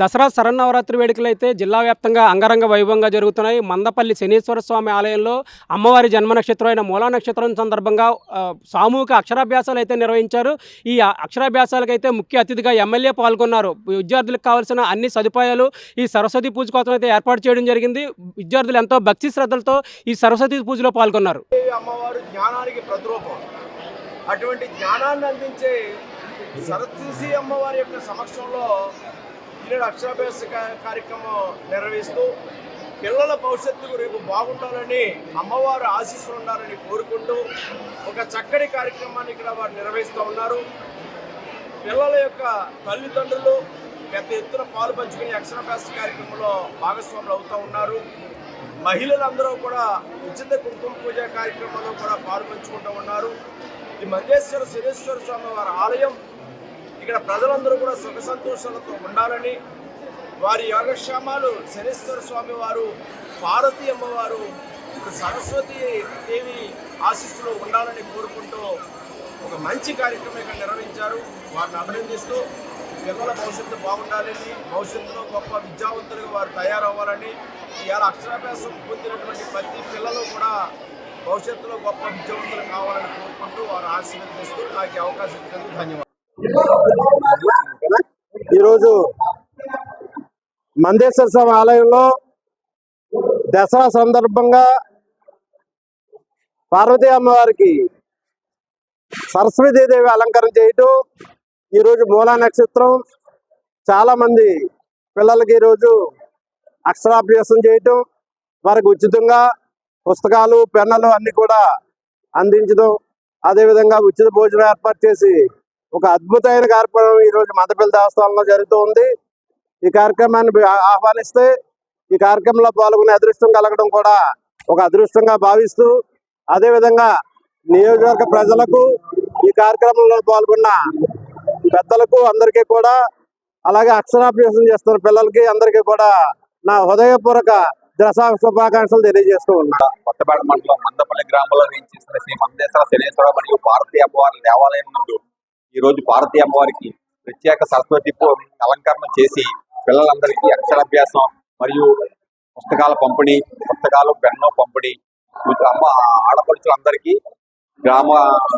దసరా శరన్నవరాత్రి వేడుకలు అయితే జిల్లా వ్యాప్తంగా అంగరంగ వైభవంగా జరుగుతున్నాయి. మందపల్లి శనీశ్వర స్వామి ఆలయంలో అమ్మవారి జన్మ నక్షత్రం అయిన మూలా నక్షత్రం సందర్భంగా సామూహిక అక్షరాభ్యాసాలు అయితే నిర్వహించారు. ఈ అక్షరాభ్యాసాలకైతే ముఖ్య అతిథిగా ఎమ్మెల్యే పాల్గొన్నారు. విద్యార్థులకు కావాల్సిన అన్ని సదుపాయాలు ఈ సరస్వతి పూజ కోసం అయితే ఏర్పాటు చేయడం జరిగింది. విద్యార్థులు ఎంతో భక్తి శ్రద్ధలతో ఈ సరస్వతి పూజలో పాల్గొన్నారు. అమ్మవారు జ్ఞానానికి ప్రతిరూపం. అటువంటి జ్ఞానాన్ని అందించే సరస్వతి అమ్మవారి యొక్క సమక్షంలో ఈనాడు అక్షరాభ్యాస కార్యక్రమం నిర్వహిస్తూ పిల్లల భవిష్యత్తుకు రేపు బాగుండాలని అమ్మవారు ఆశీస్సులు ఉండాలని కోరుకుంటూ ఒక చక్కటి కార్యక్రమాన్ని ఇక్కడ వారు నిర్వహిస్తూ ఉన్నారు. పిల్లల యొక్క తల్లిదండ్రులు పెద్ద ఎత్తున పాలు పంచుకుని అక్షరాభ్యాస కార్యక్రమంలో భాగస్వాములు అవుతూ ఉన్నారు. మహిళలందరూ కూడా ఉచిత కుంకుమ పూజ కార్యక్రమంలో కూడా పాలు పంచుకుంటూ ఉన్నారు. ఈ మంజేశ్వర శనేశ్వర స్వామి వారి ఆలయం ఇక్కడ ప్రజలందరూ కూడా సుఖ సంతోషాలతో ఉండాలని వారి యోగక్షేమాలు శనేశ్వర స్వామి వారు పార్వతీ అమ్మవారు సరస్వతి దేవి ఆశీస్సులు ఉండాలని కోరుకుంటూ ఒక మంచి కార్యక్రమం ఇక్కడ నిర్వహించారు. వారిని అభినందిస్తూ పిల్లల భవిష్యత్తు బాగుండాలని భవిష్యత్తులో గొప్ప విద్యావంతులుగా వారు తయారవ్వాలని ఇవాళ అక్షరాభ్యాసం పొందినటువంటి ప్రతి పిల్లలు కూడా భవిష్యత్తులో గొప్ప విద్యావంతులు కావాలని కోరుకుంటూ వారు ఆశీర్వదిస్తూ నాకు అవకాశం ఇచ్చినందుకు ధన్యవాదాలు. ఈరోజు మందేశ్వర స్వామి ఆలయంలో దసరా సందర్భంగా పార్వతీ అమ్మవారికి సరస్వతీదేవి అలంకరణ చేయటం ఈరోజు మూలా నక్షత్రం చాలామంది పిల్లలకి ఈరోజు అక్షరాభ్యాసం చేయటం వారికి ఉచితంగా పుస్తకాలు పెన్నులు అన్నీ కూడా అందించడం అదేవిధంగా ఉచిత భోజనం ఏర్పాటు చేసి ఒక అద్భుతమైన కార్యక్రమం ఈ రోజు మదపల్లి దేవస్థానంలో జరుగుతూ ఉంది. ఈ కార్యక్రమాన్ని ఆహ్వానిస్తే ఈ కార్యక్రమంలో పాల్గొనే అదృష్టం కలగడం కూడా ఒక అదృష్టంగా భావిస్తూ అదే విధంగా నియోజకవర్గ ప్రజలకు ఈ కార్యక్రమంలో పాల్గొన్న పెద్దలకు అందరికీ కూడా అలాగే అక్షరాభ్యాసం చేస్తున్న పిల్లలకి అందరికీ కూడా నా హృదయపూర్వక దశా శుభాకాంక్షలు తెలియజేస్తూ ఉన్నా. కొత్తపేట మండలం మందపల్లి గ్రామంలో వేయించేసిన శ్రీ మందేశ్వర శనేశ్వర మరియు భారతీయ అమ్మవారి దేవాలయం నందు ఈ రోజు భారతీయ అమ్మవారికి ప్రత్యేక సరస్వతి అలంకరణ చేసి పిల్లలందరికీ అక్షరాభ్యాసం మరియు పుస్తకాల పంపిణీ పుస్తకాలు పెన్ను పంపిణీ. అమ్మ ఆడపడుచులందరికీ గ్రామ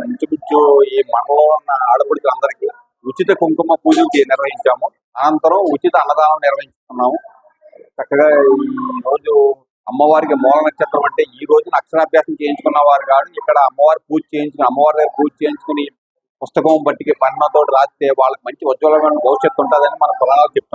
ఇంచుమించు ఈ మండలంలో ఉన్న ఆడపడుచులందరికీ ఉచిత కుంకుమ పూజలు నిర్వహించాము. అనంతరం ఉచిత అన్నదానం నిర్వహిస్తున్నాము. చక్కగా ఈ రోజు అమ్మవారికి మూల నక్షత్రం అంటే ఈ రోజున అక్షరాభ్యాసం చేయించుకున్న వారు కాదు ఇక్కడ అమ్మవారి పూజ చేయించుకుని అమ్మవారి దగ్గర పూజ చేయించుకుని పుస్తకం బట్టికి పన్నతోటి రాస్తే వాళ్ళకి మంచి ఉజ్వలమైన భవిష్యత్తు ఉంటుందని మన పురాణాలు చెప్తున్నాయి.